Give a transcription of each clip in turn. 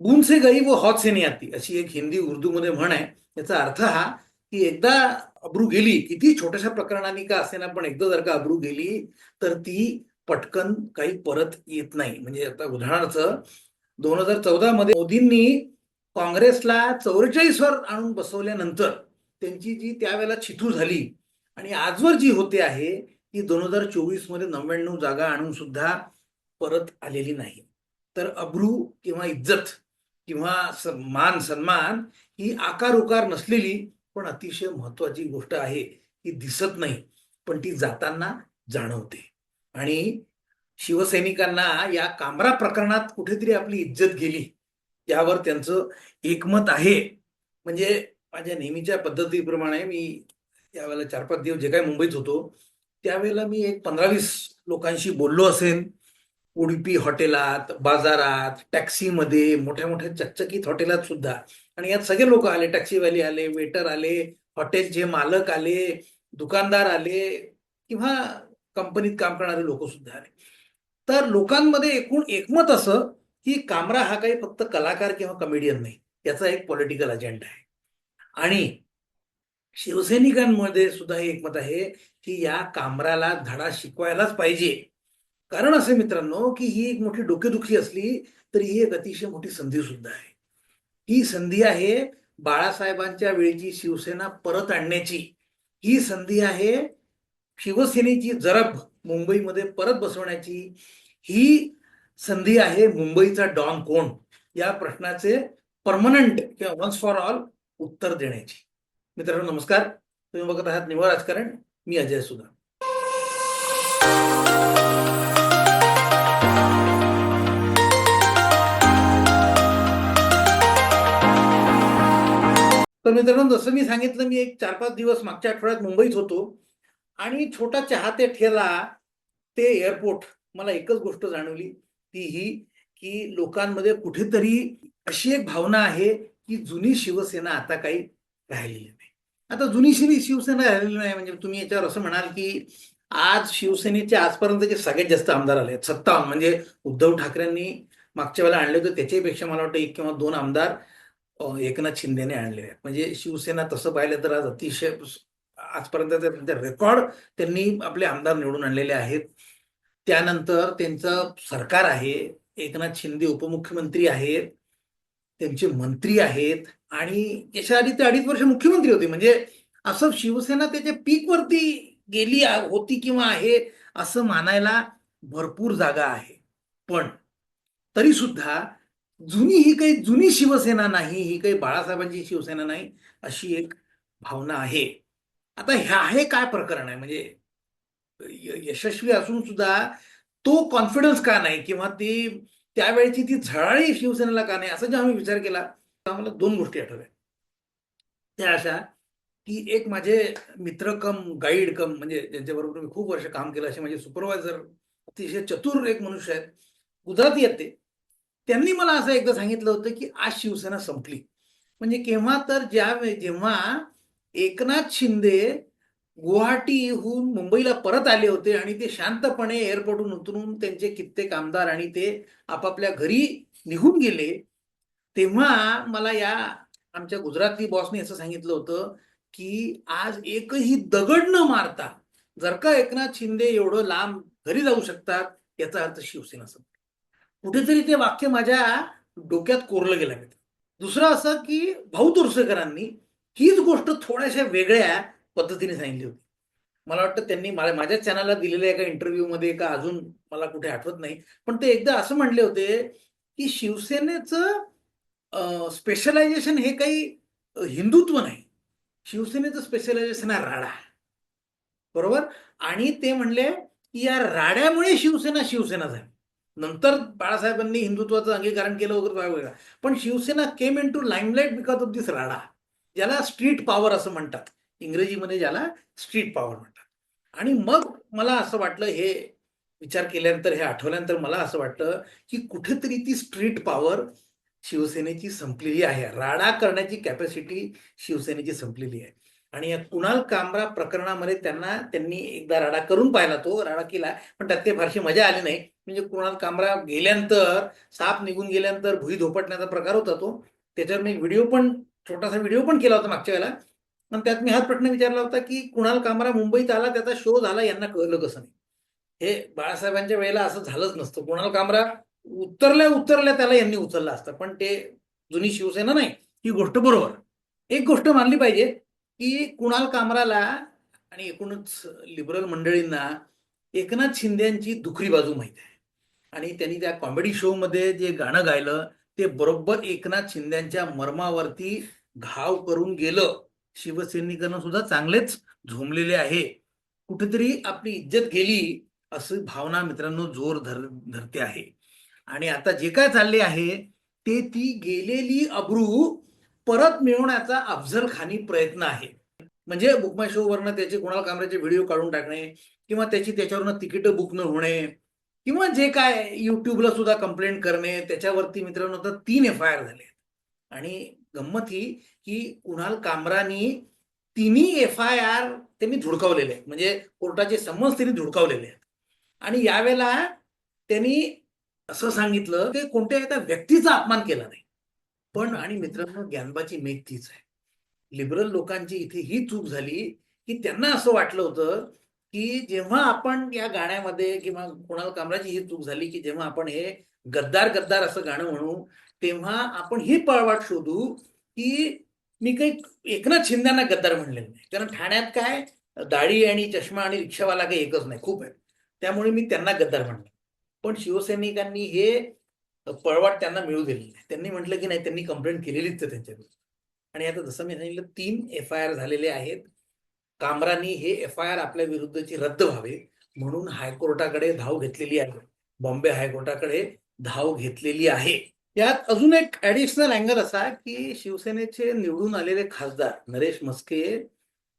गुण से गई वो हौत से नाही आती। अशी एक हिंदी उर्दूमध्ये म्हण आहे याचा अर्थ हा की एकदा अब्रू गेली किती छोट्याशा प्रकरणाने का असेना पण एकदा जर का अब्रू गेली तर ती पटकन काही परत येत नाही. म्हणजे आता उदाहरणार्थ दोन हजार चौदा मध्ये मोदींनी काँग्रेसला चौवेचाळीसवर आणून बसवल्यानंतर त्यांची जी त्यावेळेला छितू झाली आणि आजवर जी होते आहे ती दोन हजार चोवीसमध्ये नव्याण्णव जागा आणून सुद्धा परत आलेली नाही. तर अब्रू किंवा इज्जत किंवा स- मान सन्मान ही आकार उकार नसलेली पण अतिशय महत्वाची गोष्ट आहे. ती दिसत नाही पण ती जाताना जाणवते. आणि शिवसैनिकांना या कामरा प्रकरणात कुठेतरी आपली इज्जत गेली यावर त्यांचं एकमत आहे. म्हणजे माझ्या नेहमीच्या पद्धतीप्रमाणे मी यावेळेला चार पाच दिवस जे काही मुंबईत होतो त्यावेळेला मी एक पंधरा वीस लोकांशी बोललो असेल उडुपी हॉटेलात बाजारात टॅक्सीमध्ये मोठ्या मोठ्या चकचकीत हॉटेलात सुद्धा. आणि यात सगळे लोक आले टॅक्सीवाले आले वेटर आले हॉटेलचे मालक आले दुकानदार आले किंवा कंपनीत काम करणारे लोक सुद्धा आले. तर लोकांमध्ये एकूण एकमत असं की कामरा हा काही फक्त कलाकार किंवा कमेडियन नाही. याचा एक पॉलिटिकल अजेंडा आहे. आणि शिवसैनिकांमध्ये सुद्धा हे एकमत आहे की या कामराला धडा शिकवायलाच पाहिजे. कारण असे मित्रांनो की ही एक मोठी डोकेदुखी असली तरी ही एक अतिशय मोठी संधी सुद्धा आहे. ही संधी आहे बाळासाहेबांच्या वेळची शिवसेना परत आणण्याची. ही संधी आहे शिवसेनेची जरब मुंबईमध्ये परत बसवण्याची. ही संधी आहे मुंबईचा डॉन कोण या प्रश्नाचे परमनंट किंवा वन्स फॉर ऑल उत्तर देण्याची. मित्रांनो नमस्कार. तुम्ही बघत आहात निवड राजकारण. मी अजय सुधा तर मित्रांनो जसं मी सांगितलं मी एक चार पाच दिवस मागच्या आठवड्यात मुंबईत होतो आणि छोटा चहा ते ठेला ते एअरपोर्ट मला एकच गोष्ट जाणवली. ती ही की लोकांमध्ये कुठेतरी अशी एक भावना आहे की जुनी शिवसेना आता काही राहिलेली नाही. आता जुनी शिवी शिवसेना राहिलेली नाही म्हणजे तुम्ही याच्यावर असं म्हणाल की आज शिवसेनेचे आजपर्यंतचे सगळ्यात जास्त आमदार आले आहेत. सत्तावन्न म्हणजे उद्धव ठाकरेंनी मागच्या वेळेला आणले होते त्याच्यापेक्षा मला वाटतं एक किंवा दोन आमदार एकनाथ शिंदेने आणलेले आहेत. म्हणजे शिवसेना तसं पाहिलं तर आज अतिशय आजपर्यंत त्यांचे म्हणजे रेकॉर्ड त्यांनी आपले आमदार निवडून आणलेले आहेत. त्यानंतर त्यांचं सरकार आहे एकनाथ शिंदे उपमुख्यमंत्री आहेत त्यांचे मंत्री आहेत आणि याच्या आधी ते अडीच वर्ष मुख्यमंत्री होते. म्हणजे असं शिवसेना त्याच्या पीक वरती गेली होती किंवा आहे असं मानायला भरपूर जागा आहे. पण तरी सुद्धा जुनी ही काही जुनी शिवसेना नाही ही काही बाळासाहेबांची शिवसेना नाही अशी एक भावना आहे. आता ह्या हे काय प्रकरण आहे? म्हणजे यशस्वी असून सुद्धा तो कॉन्फिडन्स का नाही? किंवा ती त्यावेळेची ती झळाळी शिवसेनेला का नाही? असा जेव्हा मी विचार केला तेव्हा मला दोन गोष्टी आठवल्या. त्या अशा की एक माझे मित्र कम गाईड कम म्हणजे ज्यांच्याबरोबर मी खूप वर्ष काम केलं असे माझे सुपरवायझर अतिशय चतुर एक मनुष्य आहेत. गुजराती आहेत ते. त्यांनी मला असं एकदा सांगितलं होतं की आज शिवसेना संपली. म्हणजे केव्हा तर ज्या जेव्हा एकनाथ शिंदे गुवाहाटीहून मुंबईला परत आले होते आणि ते शांतपणे एअरपोर्टहून उतरून त्यांचे कित्येक आमदार आणि ते आपापल्या घरी निघून गेले तेव्हा मला या आमच्या गुजराती बॉसने असं सांगितलं होतं की आज एकही दगड न मारता जर का एकनाथ शिंदे एवढं लांब घरी जाऊ शकतात याचा अर्थ शिवसेना संपली. कुठेतरी ते वाक्य माझ्या डोक्यात कोरलं गेलं मित्र दुसरं असं की भाऊ तोरसेकरांनी हीच गोष्ट थोड्याशा वेगळ्या पद्धतीने सांगितली होती. मला वाटतं त्यांनी मला माझ्या चॅनलला दिलेल्या एका इंटरव्ह्यूमध्ये का अजून मला कुठे आठवत नाही. पण ते एकदा असं म्हणले होते की शिवसेनेचं स्पेशलायझेशन हे काही हिंदुत्व नाही. शिवसेनेचं स्पेशलायझेशन आहे राडा. बरोबर? आणि ते म्हणले की या राड्यामुळे शिवसेना शिवसेना झाली. नंतर बाळासाहेबांनी हिंदुत्वाचं अंगीकरण केलं वगैरे वगैरे पण Shiv Sena came into limelight because of this राडा ज्याला स्ट्रीट पॉवर असं म्हणतात. इंग्रजीमध्ये ज्याला स्ट्रीट पॉवर म्हणतात. आणि मग मला असं वाटलं हे विचार केल्यानंतर हे आठवल्यानंतर मला असं वाटलं की कुठेतरी ती स्ट्रीट पॉवर शिवसेनेची संपलेली आहे. राडा करण्याची कॅपॅसिटी शिवसेनेची संपलेली आहे. आणि या कुणाल कामरा प्रकरणामध्ये त्यांना त्यांनी एकदा राडा करून पाहिला तो राडा केला पण त्यात ते फारशी मजा आली नाही. म्हणजे कुणाल कामरा गेल्यानंतर साप निघून गेल्यानंतर भुई धोपटण्याचा प्रकार होता तो. त्याच्यावर मी व्हिडिओ पण छोटासा व्हिडिओ पण केला होता मागच्या वेळेला. पण त्यात मी हाच प्रश्न विचारला होता की कुणाल कामरा मुंबईत आला त्याचा शो झाला यांना कळलं कसं नाही? हे बाळासाहेबांच्या वेळेला असं झालंच नसतं. कुणाल कामरा उतरल्या उतरल्या त्याला यांनी उचललं असतं. पण ते जुनी शिवसेना नाही. ही गोष्ट बरोबर. एक गोष्ट मानली पाहिजे की कुणाल कामराला आणि एकूणच लिबरल मंडळींना एकनाथ शिंदेची दुखरी बाजू माहिती आहे. आणि त्यांनी त्या कॉमेडी शो मध्ये जे गाणं गायलं ते बरोबर एकनाथ शिंदेच्या मर्मावरती घाव करून गेलं. शिवसैनिकांना सुद्धा चांगलेच झोमलेले आहे. कुठेतरी आपली इज्जत गेली असं भावना मित्रांनो जोर धर धरते आहे. आणि आता जे काय चालले आहे ते ती गेलेली अब्रू परत मिळवण्याचा अफजल खानी प्रयत्न आहे. म्हणजे बुकमाय शो वरनं त्याचे कुणाल कामऱ्याचे व्हिडिओ काढून टाकणे किंवा त्याची त्याच्यावरनं तिकीट बुक न होणे किंवा जे काय युट्यूबला सुद्धा कंप्लेंट करणे त्याच्यावरती मित्रांनो आता तीन एफ आय आर झाले आणि गंमत ही की कुणाल कामरानी तिन्ही एफ आय आर त्यांनी धुडकावलेले आहेत. म्हणजे कोर्टाचे समन्स त्यांनी धुडकावलेले आहेत. आणि यावेळेला त्यांनी असं सांगितलं की कोणत्या एका व्यक्तीचा अपमान केला नाही. पण आणि मित्रांनो ज्ञानबाची मेघ तीच आहे. लिबरल लोकांची इथे ही चूक झाली की त्यांना असं वाटलं होतं की जेव्हा आपण या गाण्यामध्ये किंवा कुणाल कामराची ही चूक झाली की जेव्हा आपण हे गद्दार गद्दार असं गाणं म्हणू तेव्हा आपण ही पळवाट शोधू की मी काही एकनाथ शिंद्यांना गद्दार म्हणलेलं नाही. कारण ठाण्यात काय दाढी आणि चष्मा आणि रिक्षावाला काही एकच नाही खूप आहे. त्यामुळे मी त्यांना गद्दार म्हणलं. पण शिवसैनिकांनी हे पळवाट त्यांना मिळू दिली नाही. त्यांनी म्हटलं की नाही त्यांनी कंप्लेंट केलेलीच तर त्यांच्याकडून. आणि आता जसं मी सांगितलं तीन एफ आय आर झालेले आहेत. कामरानी हे एफ आय आर आपल्या विरुद्धची रद्द व्हावे म्हणून हायकोर्टाकडे धाव घेतलेली आहे. बॉम्बे हायकोर्टाकडे धाव घेतलेली आहे. यात अजून एक ऍडिशनल अँगल असा की शिवसेनेचे निवडून आलेले खासदार नरेश मस्के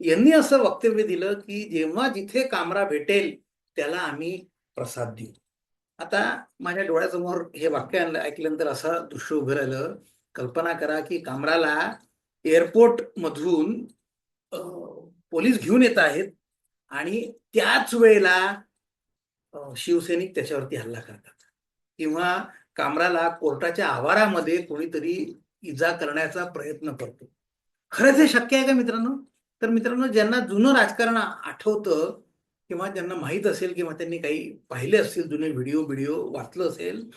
यांनी असं वक्तव्य दिलं की जेव्हा जिथे कामरा भेटेल त्याला आम्ही प्रसाद देऊ. आता माझ्या डोळ्यासमोर हे वाक्य ऐकल्यानंतर असं दृश्य उभं राहिलं. कल्पना करा की कामराला एअरपोर्ट मधून पोलीस घेऊन येत आहेत आणि त्याच वेळेला शिवसैनिक त्याच्यावरती हल्ला करतात. किंवा कामराला कोर्टाच्या आवारामध्ये कोणीतरी इजा करण्याचा प्रयत्न करतो. खरंच हे शक्य आहे का मित्रांनो? तर मित्रांनो ज्यांना जुनं राजकारण आठवतं किंवा ज्यांना माहीत असेल किंवा त्यांनी काही पाहिले असतील जुने व्हिडिओ व्हिडिओ वाचलं असेल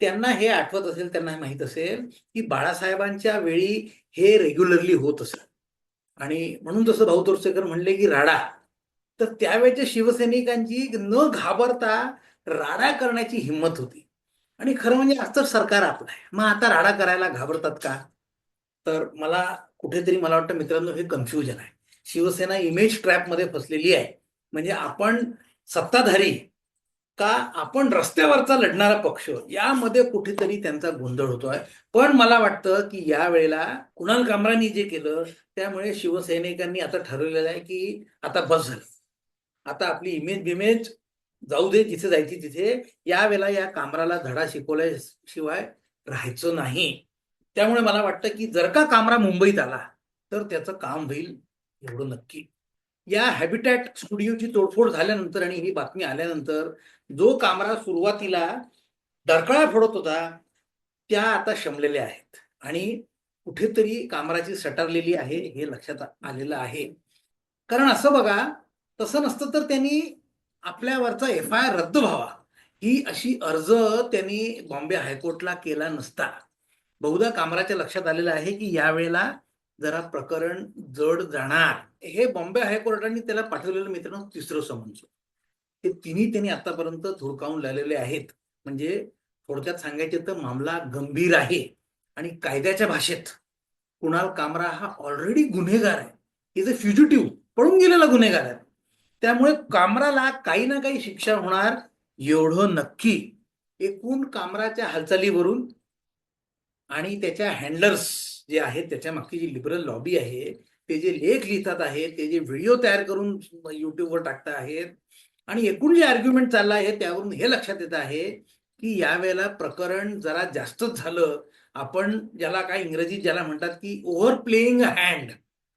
त्यांना हे आठवत असेल त्यांना हे माहीत असेल की बाळासाहेबांच्या वेळी हे रेग्युलरली होत असेल आणि म्हणून जसं भाऊ तोरसेकर म्हणले की राडा तर त्यावेळेच्या शिवसैनिकांची न घाबरता राडा करण्याची हिंमत होती. आणि खरं म्हणजे आज तर सरकार आपलं आहे. मग आता राडा करायला घाबरतात का? तर मला कुठेतरी मला वाटतं मित्रांनो हे कन्फ्युजन आहे. शिवसेना इमेज ट्रॅपमध्ये फसलेली आहे. म्हणजे आपण सत्ताधारी का आपण रस्त्यावरचा लढणारा पक्ष यामध्ये कुठेतरी त्यांचा गोंधळ होतोय पण मला वाटतं की या वेळेला कुणाल कामरांनी जे केलं त्यामुळे शिवसैनिकांनी आता ठरवलेलं आहे की आता बस झालं. आता आपली इमेज बिमेज जाऊ दे जिथे जायची तिथे. यावेळेला या कामराला धडा शिकवल्याशिवाय राहायचं नाही. त्यामुळे मला वाटतं की जर का कामरा मुंबईत आला तर त्याचं काम होईल एवढं नक्की. या हॅबिटॅट स्टुडिओची तोडफोड झाल्यानंतर आणि ही बातमी आल्यानंतर जो कामरा सुरुवातीला डरकळा फोडत होता त्या आता शमलेल्या आहेत. आणि कुठेतरी कामराची सटारलेली आहे हे लक्षात आलेलं आहे. कारण असं बघा तसं नसतं तर त्यांनी आपल्यावरचा एफ आय आर रद्द व्हावा. ही अशी अर्ज त्यांनी बॉम्बे हायकोर्टला केला नसता. बहुधा कामराच्या लक्षात आलेलं आहे की यावेळेला जरा प्रकरण जड जाणार. हे बॉम्बे हायकोर्टाने त्याला पाठवलेलं मित्रांनो तिसरं समन्स. हे तिन्ही त्यांनी आतापर्यंत धुडकावून लावलेले आहेत. म्हणजे थोडक्यात सांगायचे तर मामला गंभीर आहे. आणि कायद्याच्या भाषेत कुणाल कामरा हा ऑलरेडी गुन्हेगार आहे. इज अ फ्युजिटिव्ह पळून गेलेला गुन्हेगार आहे. त्यामुळे कामराला काही ना काही शिक्षा होणार एवढं नक्की. एकूण कामराच्या हालचालीवरून आणि त्याच्या हँडलर्स जे आहेत त्याच्या मागची जी लिबरल लॉबी आहे ते जे लेख लिहितात आहेत ते जे व्हिडिओ तयार करून युट्यूबवर टाकत आहेत आणि एकूण जे आर्ग्युमेंट चाललं आहे त्यावरून हे लक्षात येत आहे की यावेळेला प्रकरण जरा जास्तच झालं. आपण ज्याला काय इंग्रजीत ज्याला म्हणतात की ओव्हर प्लेईंग हँड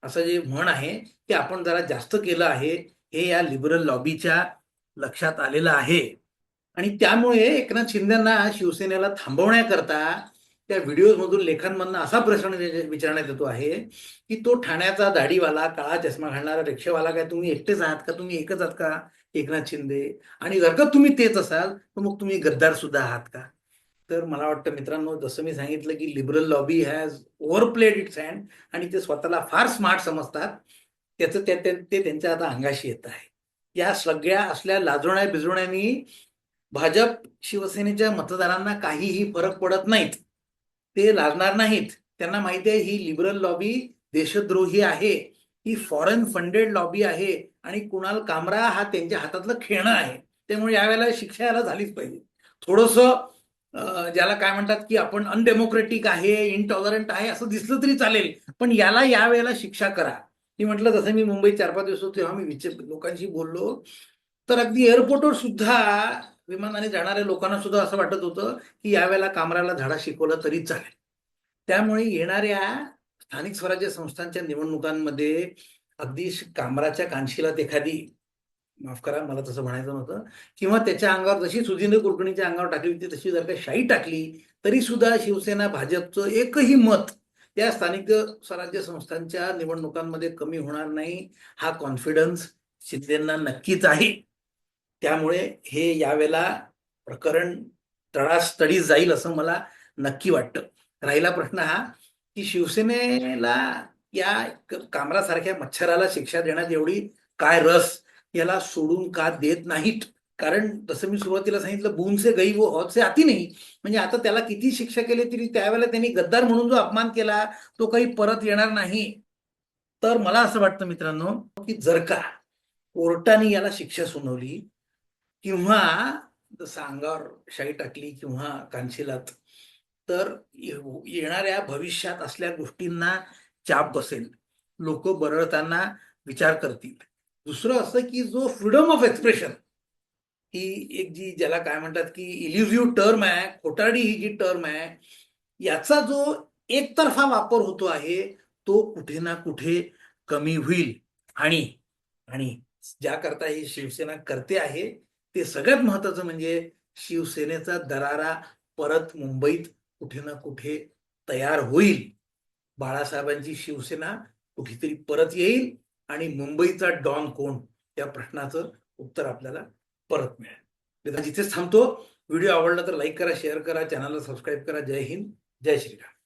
असं जे म्हण आहे ते आपण जरा जास्त केलं आहे हे या लिबरल लॉबीच्या लक्षात आलेलं आहे. आणि त्यामुळे एकनाथ शिंदेना शिवसेनेला थांबवण्याकरता त्या व्हिडिओमधून लेखांमधनं असा प्रश्न विचारण्यात येतो आहे की तो ठाण्याचा दाढीवाला काळा चष्मा घालणारा रिक्षावाला काय तुम्ही एकटेच आहात का? तुम्ही एकच आहात का? एकनाथ शिंदे. आणि जर का तुम्ही तेच असाल तर मग तुम्ही गद्दार सुद्धा आहात का? तर मला वाटतं मित्रांनो जसं मी सांगितलं की liberal lobby has overplayed its hand आणि ते स्वतःला फार स्मार्ट समजतात. त्याचं त्या ते त्यांच्या आता अंगाशी येत आहे. या सगळ्या असल्या लाजवण्या बिजवण्यानी भाजप शिवसेनेच्या मतदारांना काहीही फरक पडत नाहीत. ते लाजणार नाहीत. त्यांना माहिती आहे ही लिबरल लॉबी देशद्रोही आहे. ही फॉरेन फंडेड लॉबी आहे आणि कुणाल कामरा हा त्यांच्या हातातलं खेळणं आहे. त्यामुळे यावेळेला शिक्षा याला झालीच पाहिजे. थोडस ज्याला काय म्हणतात की आपण अनडेमोक्रेटिक आहे इनटॉलरंट आहे असं दिसलं तरी चालेल. पण याला यावेळेला शिक्षा करा. मी म्हटलं जसं मी मुंबईत चार पाच दिवस होतो तेव्हा मी विचार लोकांशी बोललो. तर अगदी एअरपोर्टवर सुद्धा विमानाने जाणाऱ्या लोकांना सुद्धा असं वाटत होतं की यावेळेला कामराला धडा शिकवला तरी चालेल. त्यामुळे येणाऱ्या स्थानिक स्वराज्य संस्थांच्या निवडणुकांमध्ये अगदी श- कामराच्या कानशिलात एखादी माफ करा मला तसं म्हणायचं नव्हतं किंवा त्याच्या अंगावर जशी सुधींद्र कुलकर्णीच्या अंगावर टाकली होती तशी जर का शाई टाकली तरी सुद्धा शिवसेना भाजपचं एकही मत त्या स्थानिक स्वराज्य संस्थांच्या निवडणुकांमध्ये कमी होणार नाही. हा कॉन्फिडन्स शिंदेना नक्कीच आहे. त्यामुळे हे यावेळेला प्रकरण तडास्तडी जाईल असं मला नक्की वाटतं. राहिला प्रश्न हा की शिवसेनेला या कामरासारख्या मच्छराला शिक्षा देण्यात एवढी काय रस याला सोडून का देत नाहीत? कारण जसं मी सुरुवातीला सांगितलं बून से गई वो हौद से आती नाही. म्हणजे आता त्याला किती शिक्षा केली तरी त्यावेळेला त्यांनी गद्दार म्हणून जो अपमान केला तो काही परत येणार नाही. तर मला असं वाटतं मित्रांनो की जर का कोर्टाने याला शिक्षा सुनावली किंवा जसं अंगावर शाई टाकली किंवा कानशिलात तर येणाऱ्या भविष्यात असल्या गोष्टींना चाप बसेल. लोक बरळताना विचार करतील. दुसरं असं की जो फ्रीडम ऑफ एक्सप्रेशन ही एक जी ज्याला काय म्हणतात की इल्युझिव्ह टर्म आहे खोटाडी ही जी टर्म आहे याचा जो एकतर्फा वापर होतो आहे तो कुठे ना कुठे कमी होईल. आणि आणि ज्याकरता ही शिवसेना करते आहे ते सगळ्यात महत्वाचं म्हणजे शिवसेनेचा दरारा परत मुंबईत कुठे ना कुठे तयार होईल. बाळासाहेबांची शिवसेना कुठेतरी परत येईल आणि मुंबईचा डॉन कोण? या प्रश्नाचं उत्तर आपल्याला परत मिळेल. जिथेच थांबतो. व्हिडिओ आवडला तर लाईक करा शेअर करा चॅनलला सबस्क्राईब करा. जय हिंद जय श्रीराम.